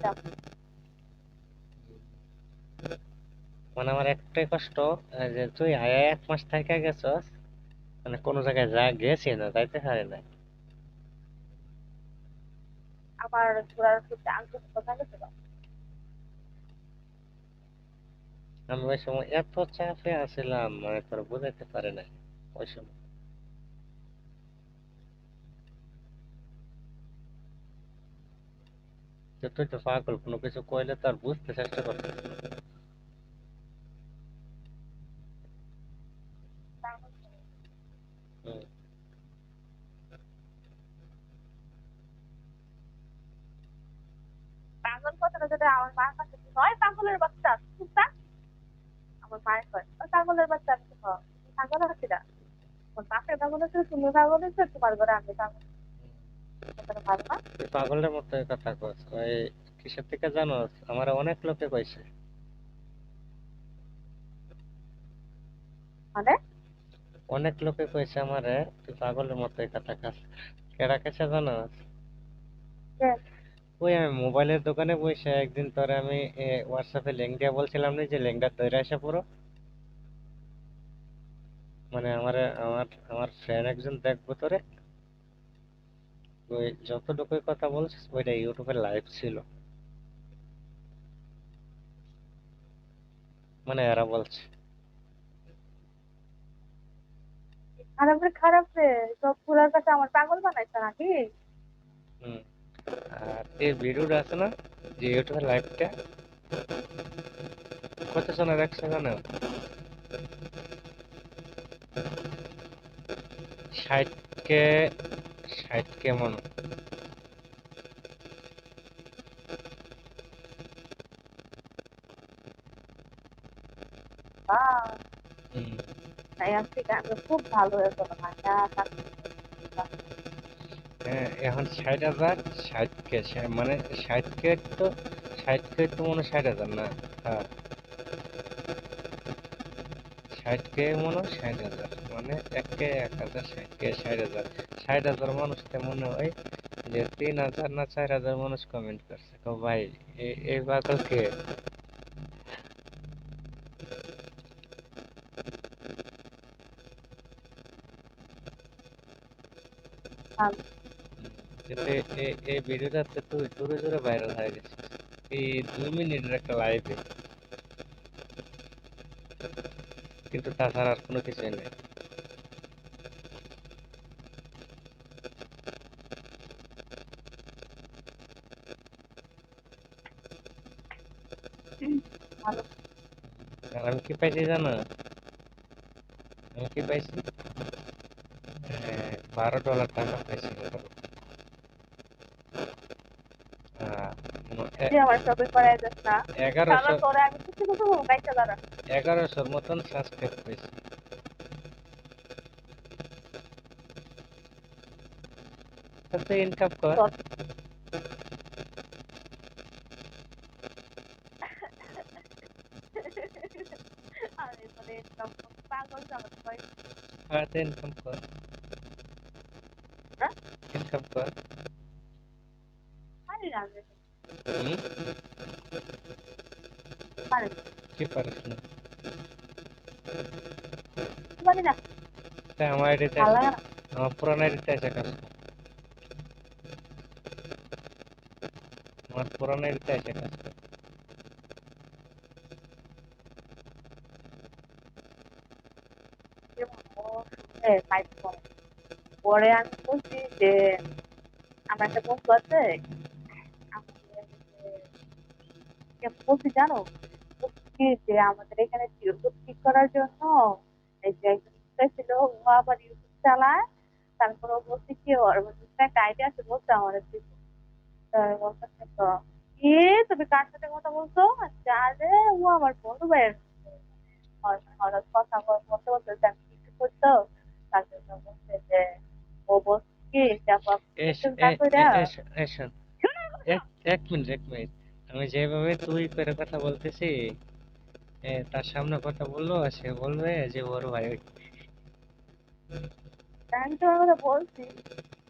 যাব মানে আমার একটাই কষ্ট যে তুই আয়া এক মাস থেকে গেছস মানে কোনো জায়গায় যা গেছি না যাইতে পারি না আমার ঘোরার খুব আগ্রহ কোথায় গেছে আমি ওই সময় এত চাপে আছিলাম মানে তোর বুঝাইতে পারি না ওই সময়। যে তো পাগল, কোনো কিছু কইলে তো আর বুঝতে চেষ্টা। পাগল কথাটা যদি আমার মার কাছে নয় পাগলের বাচ্চা আমার মায়ের "ওই পাগলের বাচ্চা পাগল আছি না পাগল আছে তুমি পাগল আছে তোমার ঘরে আমি পাগল। না পাগলের মতো কথা কস ওই কিসের থেকে জানোস আমার অনেক লোকে কইছে। মানে? অনেক লোকে কইছে আমারে তুই পাগলের মতো কথা কাস। কেডা কেছে জানোস কে? ওই আমি মোবাইলের দোকানে বসে একদিন তোরে আমি হোয়াটসঅ্যাপে লিঙ্ক দিয়া বলছিলাম না যে লিঙ্কটা তৈরি আসে পুরো মানে আমার আমার আমার ফ্রেন্ড একজন দেখব তোরে। ওই যতটুকুই কথা বলছিস ওইটা ইউটিউবে লাইভ ছিল। মানে এরা বলছে। খারাপ রে খারাপ রে সব পুরার কাছে আমার পাগল বানাইছে নাকি? হুম। আর এই ভিডিওটা আছে না যে ইউটিউবে লাইভটা কত জনে দেখছে জানো ষাট কে ষাট কে মনে আজকে গানটা খুব ভালো মাথা হ্যাঁ এখন ষাট হাজার, ষাট কে মানে ষাট কে তো ষাট কে তো মনে হয় ষাট হাজার না হ্যাঁ। ষাট কে মনে হয় ষাট হাজার মানে এক কে এক হাজার, ষাট কে ষাট হাজার। ষাট হাজার মানুষকে মনে হয় যে তিন হাজার না চার হাজার মানুষ কমেন্ট করছে ভাই এই পাগল কে ভালো কিন্তু এই ভিডিওটাতে তুই জোরে জোরে ভাইরাল হয়ে গেছিস এই দুই মিনিটের একটা লাইভে কিন্তু তাছাড়া আর কোনো কিছুই নেই। আমি কি পাইছি জানো? আমি কি পাইছি? এ, বারো ডলার টাকা পাইছি দাঁড়া এগারোশোর মতন সাবস্ক্রাইব পেয়েছি তো ইনকাম কর। পাগল হাতে ইনকাম কর। হ্যাঁ? পারি না। কি পারিস না তাই আমার না আমার পুরানো আইডিতে এসে কাজ। আমার পুরানো আইডিতে এসে কাজ কর। পরে আমি বলছি যে আমার একটা বন্ধু আছে বলছি জানো কি যে আমাদের এখানে ইউটিউব ঠিক করার জন্য এই যে ছিল, ও আবার ইউটিউব চালায়। তারপর ও বলছে কি, ওর একটা আইডিয়া আছে, বলছে আমার তো তুমি কার সাথে কথা বলছো? আচ্ছা আরে ও আমার বন্ধু ভাইয়ের হঠাৎ কথা বল- বলতে বলতে আমি কিছু করতো তার জন্য বলছে যে ও বলছে কি। এক মিনিট এক মিনিট। আমি যেভাবে তুই করে কথা বলতেছি তার সামনে কথা বলল সে বলবে যে ওর ভাই আমি তো আমরা বলছি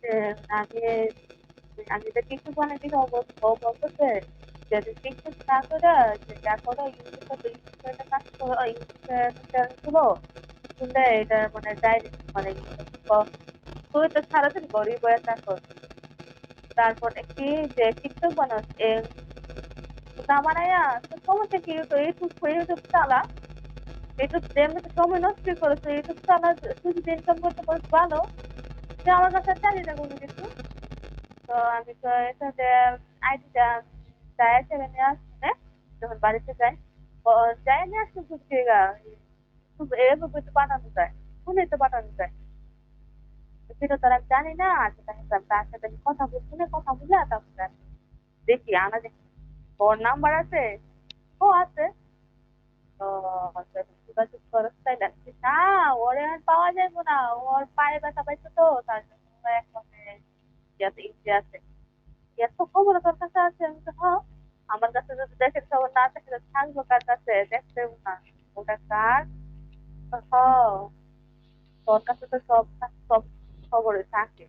যে আগে আমি তো বল- ও বলতেছে যে তুই টিকটক না করে যে করো ইউটিউবে ইউটিউবে কাজ করো ইউটিউবে খুলো। খুললে এটা মানে ডাইরেক্ট মানে ক- তুই তো সারাদিন ঘরে বয়ে থাকো। তারপর কি যে টিকটক বানাস তো সমস্যা কি তো ইউটিউব ইউটিউব চালা। ইউটিউব এমনি তো সময় নষ্ট করেছে ইউটিউব চালা তুই যদি ইনকাম করতে পারিস ভালো। যে আমার কাছে চালিয়ে যাব কিছু। তো আমি তো এখানে আইডিটা যায় নিয়ে আসছে, যখন বাড়িতে যাই। যাই নিয়ে আসতে বুঝছি এভাবে তো পাঠানো যায় ফোনে তো পাঠানো যায়। সেটা তো আর আমি জানি না সেটা আমি তার সাথে কথা বলছি না, কথা বলে তারপরে দেখি, আনা দেখি। ওর নাম্বার আছে? ও আছে। তার তোর আমার কাছে থাকব কাছে? না। ওটা হ্যাঁ। তোর তো সব সব খবরে থাকে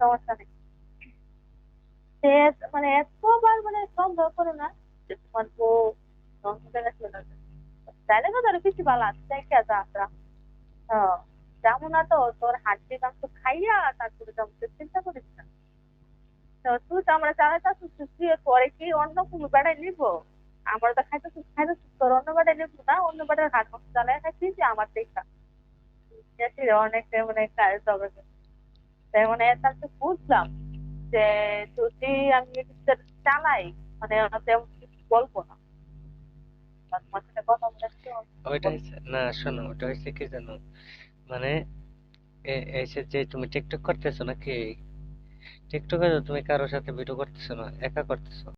সমস্যা নেই। সে মানে এতবার মানে সন্দেহ করো না যে তোমার বউ যাবে তাইলে তো তোর কিছু ভালো আছে দেখে যা আমরা হ্যাঁ যেমন না তো, তোর হাড্ডি মাংস খাইয়া তারপরে তুই চিন্তা করিস না। তো তুই তো আমরা চালাতে তুই পরে কি অন্য কোনো বেড়ায় নিব? আমরা তো খাইতে খাইতে তোর অন্য বেড়াই নিব না, অন্য বেড়ার হাট মাংস চালাই খাইছি যে আমার দেখা। বুঝলাম যে যদি আমি চালাই মানে তেমন কিছু বলব না। শোনো হচ্ছে কি মানে যে তুমি টিকটক করতেছো তুমি কারোর সাথে ভিডিও করতেছো না, একা করতেছো।